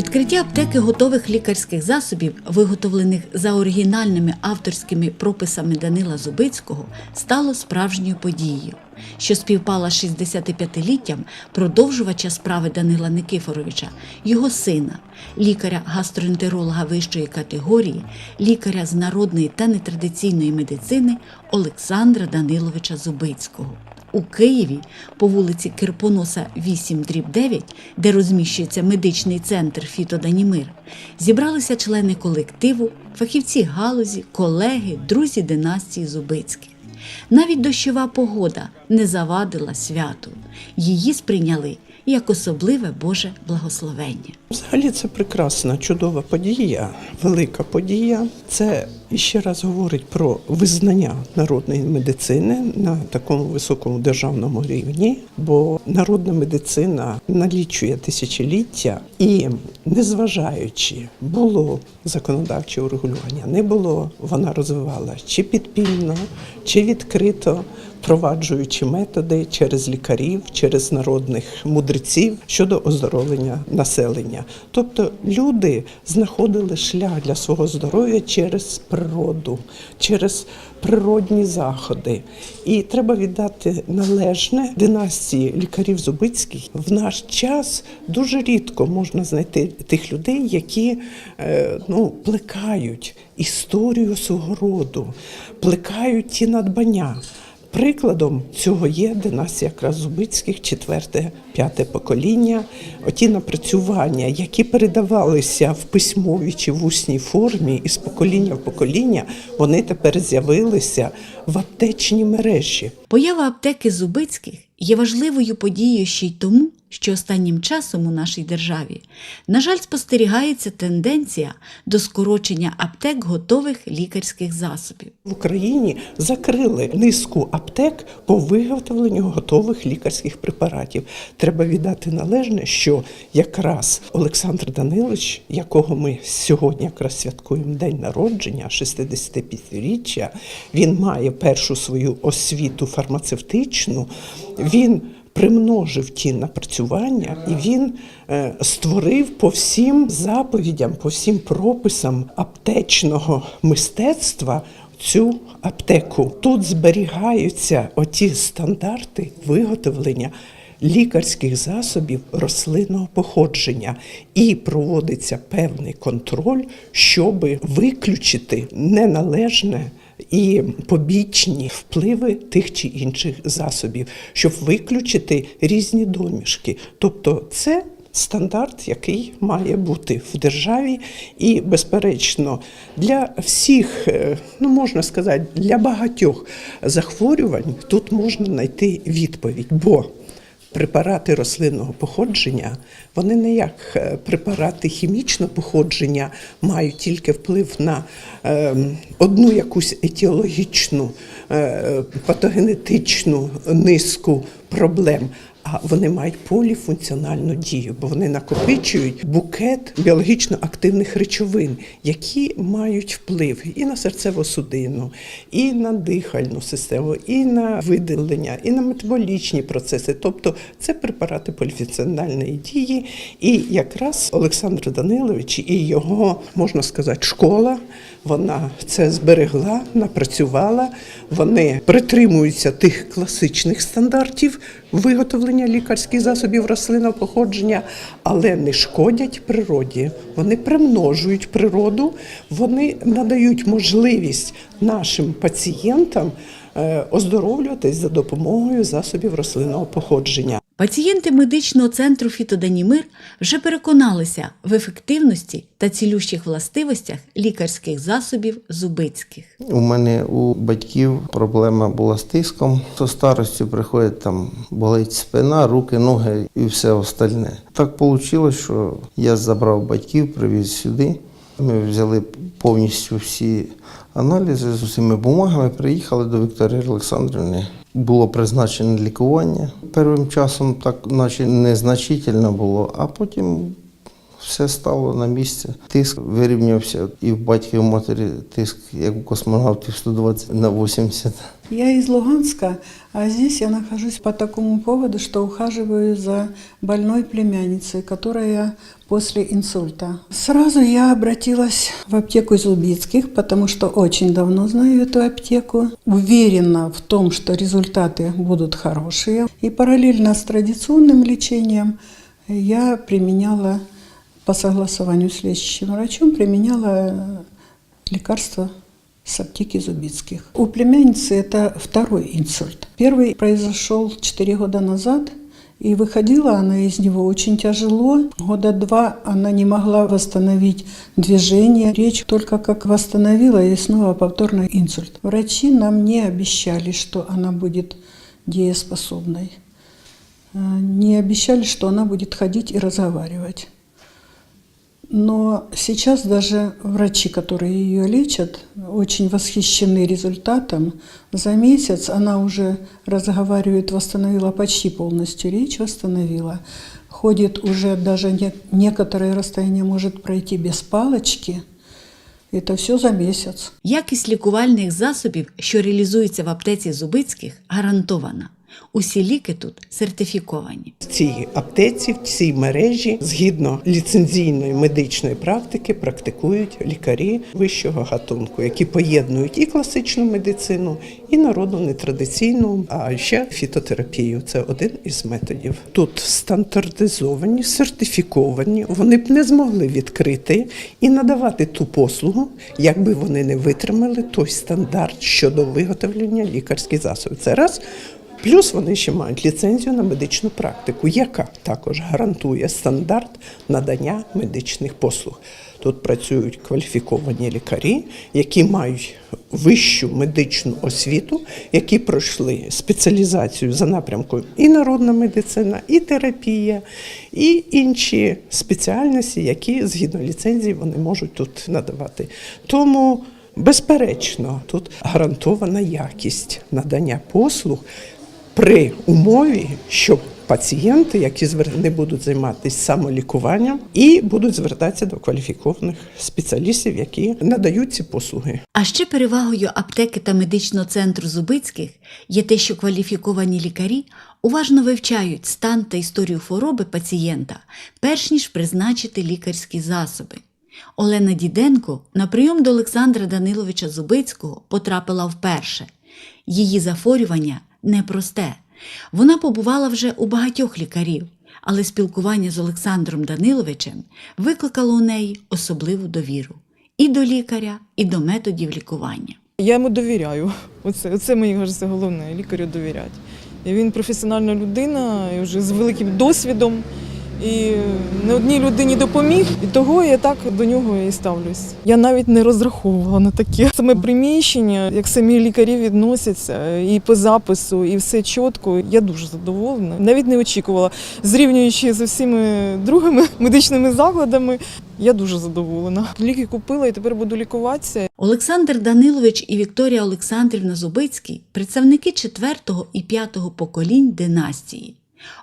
Відкриття аптеки готових лікарських засобів, виготовлених за оригінальними авторськими прописами Данила Зубицького, стало справжньою подією, що співпала з 65-літтям продовжувача справи Данила Никифоровича, його сина, лікаря-гастроентеролога вищої категорії, лікаря з народної та нетрадиційної медицини Олександра Даниловича Зубицького. У Києві по вулиці Кирпоноса 8 9, де розміщується медичний центр Фітоданімир, зібралися члени колективу, фахівці галузі, колеги, друзі династії Зубицьких. Навіть дощова погода не завадила святу. Її сприйняли як особливе Боже благословення. Взагалі це прекрасна, чудова подія, велика подія. Це ще раз говорить про визнання народної медицини на такому високому державному рівні, бо народна медицина налічує тисячоліття і, незважаючи, було законодавче урегулювання, не було, вона розвивала чи підпільно, чи відкрито впроваджуючи методи через лікарів, через народних мудреців щодо оздоровлення населення. Тобто люди знаходили шлях для свого здоров'я через природу, через природні заходи. І треба віддати належне династії лікарів Зубицьких. В наш час дуже рідко можна знайти тих людей, які е, ну, плекають історію свого роду, плекають ті надбання. Прикладом цього є династія якраз Зубицьких, четверте, п'яте покоління. Оті напрацювання, які передавалися в письмовій чи в усній формі із покоління в покоління, вони тепер з'явилися в аптечній мережі. Поява аптеки Зубицьких є важливою подією ще й тому, що останнім часом у нашій державі, на жаль, спостерігається тенденція до скорочення аптек готових лікарських засобів. В Україні закрили низку аптек по виготовленню готових лікарських препаратів. Треба віддати належне, що якраз Олександр Данилович, якого ми сьогодні якраз святкуємо день народження, 65-річчя, він має першу свою освіту фармацевтичну. Він примножив ті напрацювання, і він е, створив по всім заповідям, по всім прописам аптечного мистецтва цю аптеку. Тут зберігаються оті стандарти виготовлення. Лікарських засобів рослинного походження і проводиться певний контроль, щоб виключити неналежне і побічні впливи тих чи інших засобів, щоб виключити різні домішки. Тобто, це стандарт, який має бути в державі, і, безперечно, для всіх, е, ну можна сказати, для багатьох захворювань тут можна знайти відповідь. бо Препарати рослинного походження, вони не як е, препарати хімічного походження мають тільки вплив на е, одну якусь етіологічну, е, патогенетичну низку проблем. А вони мають поліфункціональну дію, бо вони накопичують букет біологічно активних речовин, які мають вплив і на серцево-судинну, і на дихальну систему, і на виділення, і на метаболічні процеси. Тобто це препарати поліфункціональної дії. І якраз Олександр Данилович і його, можна сказати, школа. Вона це зберегла, напрацювала. Вони притримуються тих класичних стандартів виготовлення лікарських засобів рослинного походження, але не шкодять природі. Вони примножують природу, вони надають можливість нашим пацієнтам е, оздоровлюватись за допомогою засобів рослинного походження. Пацієнти медичного центру Фітоданімир вже переконалися в ефективності та цілющих властивостях лікарських засобів Зубицьких. У мене у батьків проблема була з тиском. Со старостю приходить там болить спина, руки, ноги і все остальне. Так вийшло, що я забрав батьків, привіз сюди. Ми взяли повністю всі аналізи з усіма бумагами, приїхали до Вікторії Олександрівни. Було призначене лікування. Першим часом так, наче незначительно було, а потім все стало на місці. Тиск вирівнявся і в батька, і в матері тиск, як у космонавтів 120 на 80. Я из Луганска, а здесь я нахожусь по такому поводу, что ухаживаю за больной племянницей, которая после инсульта. Сразу я обратилась в аптеку Зубицких, потому что очень давно знаю эту аптеку. Уверена в том, что результаты будут хорошие. И параллельно с традиционным лечением я применяла по согласованию с лечащим врачом, применяла э, лекарства с аптеки Зубицких. У племянницы это второй инсульт. Первый произошел 4 года назад, и выходила она из него очень тяжело. Года два она не могла восстановить движение. Речь только как восстановила, и снова повторный инсульт. Врачи нам не обещали, что она будет дееспособной. Э, Не обещали, что она будет ходить и разговаривать. Но сейчас даже врачи, которые ее лечат, очень восхищены результатом. За месяц она уже разговаривает, восстановила почти полностью речь, восстановила. Ходит уже даже не- некоторое расстояние может пройти без палочки. Это все за месяц. Якість лікувальних засобів, що реалізуються в аптеці Зубицьких, гарантована. Усі ліки тут сертифіковані. В цій аптеці, в цій мережі, згідно ліцензійної медичної практики, практикують лікарі вищого гатунку, які поєднують і класичну медицину, і народну нетрадиційну, а ще фітотерапію. Це один із методів. Тут стандартизовані, сертифіковані. Вони б не змогли відкрити і надавати ту послугу, якби вони не витримали той стандарт щодо виготовлення лікарських засобів. Це раз. Плюс вони ще мають ліцензію на медичну практику, яка також гарантує стандарт надання медичних послуг. Тут працюють кваліфіковані лікарі, які мають вищу медичну освіту, які пройшли спеціалізацію за напрямком і народна медицина, і терапія, і інші спеціальності, які згідно ліцензії вони можуть тут надавати. Тому Безперечно, тут гарантована якість надання послуг при умові, що пацієнти, які не будуть займатися самолікуванням, і будуть звертатися до кваліфікованих спеціалістів, які надають ці послуги. А ще перевагою аптеки та медичного центру Зубицьких є те, що кваліфіковані лікарі уважно вивчають стан та історію хвороби пацієнта, перш ніж призначити лікарські засоби. Олена Діденко на прийом до Олександра Даниловича Зубицького потрапила вперше. Її захворювання непросте. Вона побувала вже у багатьох лікарів, але спілкування з Олександром Даниловичем викликало у неї особливу довіру і до лікаря, і до методів лікування. Я йому довіряю. Оце, оце мені кажеться головне, лікарю довіряти. Він професіональна людина, і вже з великим досвідом. І не одній людині допоміг, і того я так до нього і ставлюсь. Я навіть не розраховувала на таке. Саме приміщення, як самі лікарі відносяться, і по запису, і все чітко. Я дуже задоволена. Навіть не очікувала. Зрівнюючи з усіма другими медичними закладами, я дуже задоволена. Ліки купила і тепер буду лікуватися. Олександр Данилович і Вікторія Олександрівна Зубицький представники четвертого і п'ятого поколінь династії.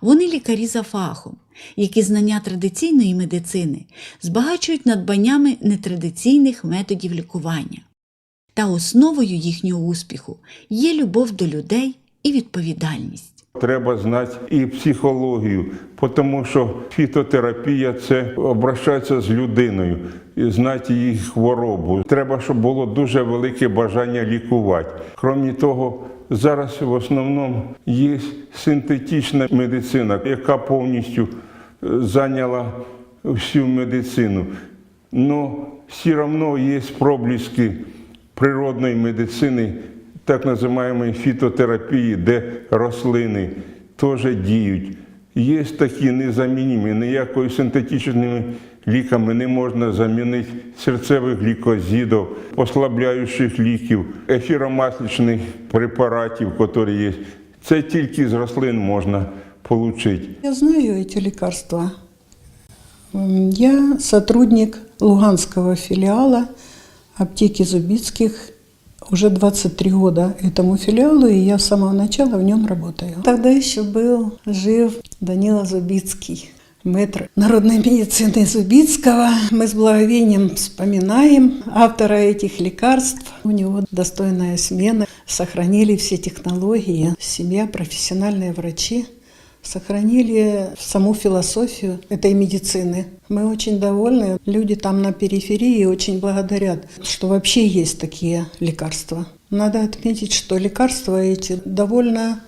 Вони лікарі за фахом, які знання традиційної медицини збагачують надбаннями нетрадиційних методів лікування. Та основою їхнього успіху є любов до людей і відповідальність. Треба знати і психологію, тому що фітотерапія це обращатися з людиною, і знати її хворобу. Треба, щоб було дуже велике бажання лікувати. Крім того, зараз в основному є синтетична медицина, яка повністю е, зайняла всю медицину. Но все одно є проблески природної медицини, так називаємо фітотерапії, де рослини теж діють. Є такі незамінні, ніякою синтетичними ліками не можна замінити серцевих лікозідів, послабляючих ліків, ефіромасличних препаратів, які є. Це тільки з рослин можна отримати. Я знаю эти лекарства. М, Я сотрудник Луганского филиала аптеки Зубицких уже 23 года этому филиалу, и я с самого начала в нем работаю. Тогда еще был жив Данила Зубицкий. мэтр народной медицины Зубицкого. Мы с благовением вспоминаем автора этих лекарств. У него достойная смена. Сохранили все технологии. Семья, профессиональные врачи Сохранили саму философию этой медицины. Мы очень довольны. Люди там на периферии очень благодарят, что вообще есть такие лекарства. Надо отметить, что лекарства эти довольно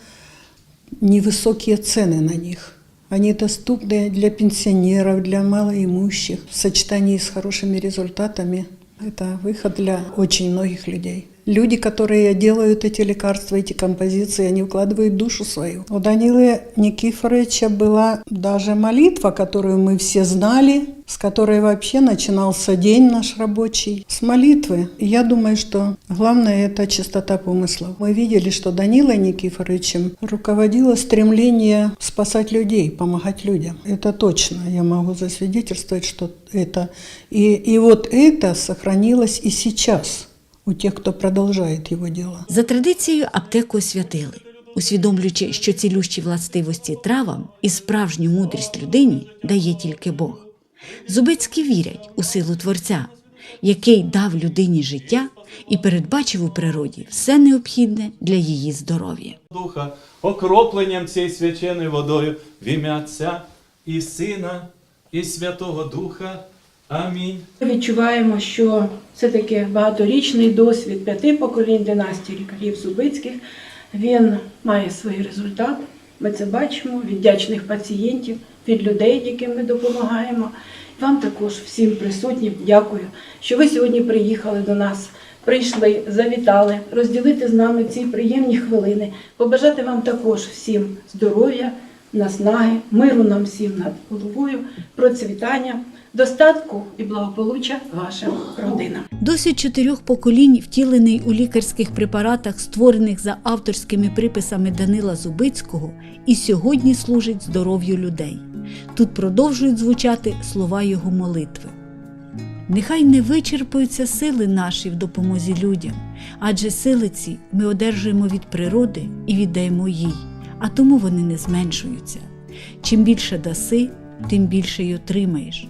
невысокие цены на них. Они доступны для пенсионеров, для малоимущих. В сочетании с хорошими результатами это выход для очень многих людей. Люди, которые делают эти лекарства, эти композиции, они вкладывают душу свою. У Данилы Никифоровича была даже молитва, которую мы все знали, с которой вообще начинался день наш рабочий. С молитвы. Я думаю, что главное это чистота помыслов. Мы видели, что Данила Никифоровичем руководило стремление спасать людей, помогать людям. Это точно. Я могу засвидетельствовать, что это. И, и вот это сохранилось и сейчас у тех, хто продовжує його діло. За традицією аптеку освятили, усвідомлюючи, що цілющі властивості травам і справжню мудрість людині дає тільки Бог. Зубицькі вірять у силу Творця, який дав людині життя і передбачив у природі все необхідне для її здоров'я. Духа, окропленням цією свяченою водою в ім'я Отця і Сина, і Святого Духа. Амінь. Відчуваємо, що це таки багаторічний досвід п'яти поколінь династії лікарів Зубицьких. Він має свій результат. Ми це бачимо від вдячних пацієнтів, від людей, яким ми допомагаємо. Вам також всім присутнім дякую, що ви сьогодні приїхали до нас, прийшли, завітали, розділити з нами ці приємні хвилини, побажати вам також всім здоров'я, наснаги, миру нам всім над головою, процвітання, достатку і благополуччя вашим родинам. Досвід чотирьох поколінь, втілений у лікарських препаратах, створених за авторськими приписами Данила Зубицького, і сьогодні служить здоров'ю людей. Тут продовжують звучати слова його молитви. Нехай не вичерпуються сили наші в допомозі людям, адже сили ці ми одержуємо від природи і віддаємо їй, а тому вони не зменшуються. Чим більше даси, тим більше й отримаєш.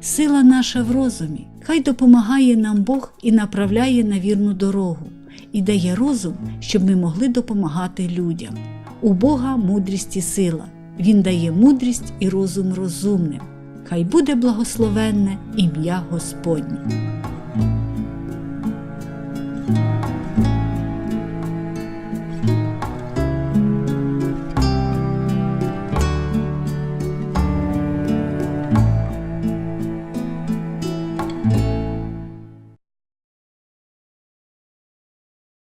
Сила наша в розумі, хай допомагає нам Бог і направляє на вірну дорогу, і дає розум, щоб ми могли допомагати людям. У Бога мудрість і сила. Він дає мудрість і розум розумним. Хай буде благословенне ім'я Господнє.